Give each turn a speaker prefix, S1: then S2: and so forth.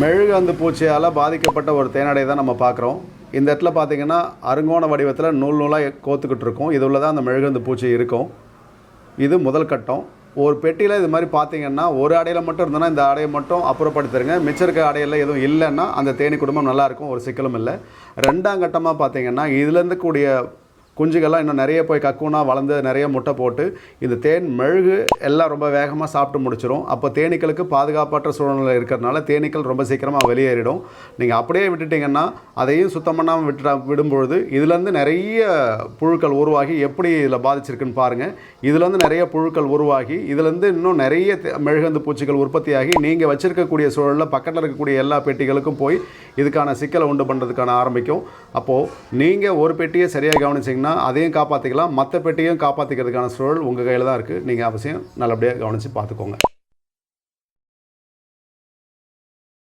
S1: மெழுகந்து பூச்சியால் பாதிக்கப்பட்ட ஒரு தேனடை தான் நம்ம பார்க்குறோம். இந்த இடத்துல பார்த்தீங்கன்னா அருங்கோண வடிவத்தில் நூல் நூலாக கோத்துக்கிட்டு இருக்கும். இது உள்ள தான் அந்த மெழுகந்து பூச்சி இருக்கும். இது முதல் கட்டம். ஒரு பெட்டியில் இது மாதிரி பார்த்தீங்கன்னா ஒரு அடையில் மட்டும் இருந்ததுன்னா இந்த அடையை மட்டும் அப்புறப்படுத்திடுங்க. மிச்சம் இருக்க அடையில் எதுவும் இல்லைன்னா அந்த தேனி குடும்பம் நல்லாயிருக்கும் ஒரு சிக்கலும் இல்லை. ரெண்டாம் கட்டமாக பார்த்தீங்கன்னா இதுலேருந்து கூடிய குஞ்சுகள்லாம் இன்னும் நிறைய போய் கக்கூனா வளர்ந்து நிறைய முட்டை போட்டு இந்த தேன் மெழுகு எல்லாம் ரொம்ப வேகமாக சாப்பிட்டு முடிச்சிடும் அப்போ தேனீக்களுக்கு பாதுகாப்பற்ற சூழ்நிலை இருக்கிறதுனால தேனீக்கள் ரொம்ப சீக்கிரமாக வெளியேறிடும். நீங்கள் அப்படியே விட்டுட்டிங்கன்னா அதையும் சுத்தம் பண்ணாமல் விட்டு விடும்பொழுது இதுலேருந்து நிறைய புழுக்கள் உருவாகி எப்படி இதில் பாதிச்சிருக்குன்னு பாருங்கள் இதுலேருந்து நிறைய புழுக்கள் உருவாகி இதுலேருந்து இன்னும் நிறைய மெழுகந்து பூச்சிகள் உற்பத்தியாகி நீங்கள் வச்சுருக்கக்கூடிய சூழலில் பக்கத்தில் இருக்கக்கூடிய எல்லா பெட்டிகளுக்கும் போய் இதுக்கான சிக்கலை உண்டு பண்ணுறதுக்கான ஆரம்பிக்கும். அப்போது நீங்கள் ஒரு பெட்டியை சரியாக கவனிச்சிங்கன்னா அதையும் காப்பாற்றிக்கலாம் மற்ற பெட்டியும் காப்பாற்றிக்கிறதுக்கான சூழல் உங்கள் கையில் தான் இருக்குது நீங்கள் அவசியம் நல்லபடியாக கவனித்து பார்த்துக்கோங்க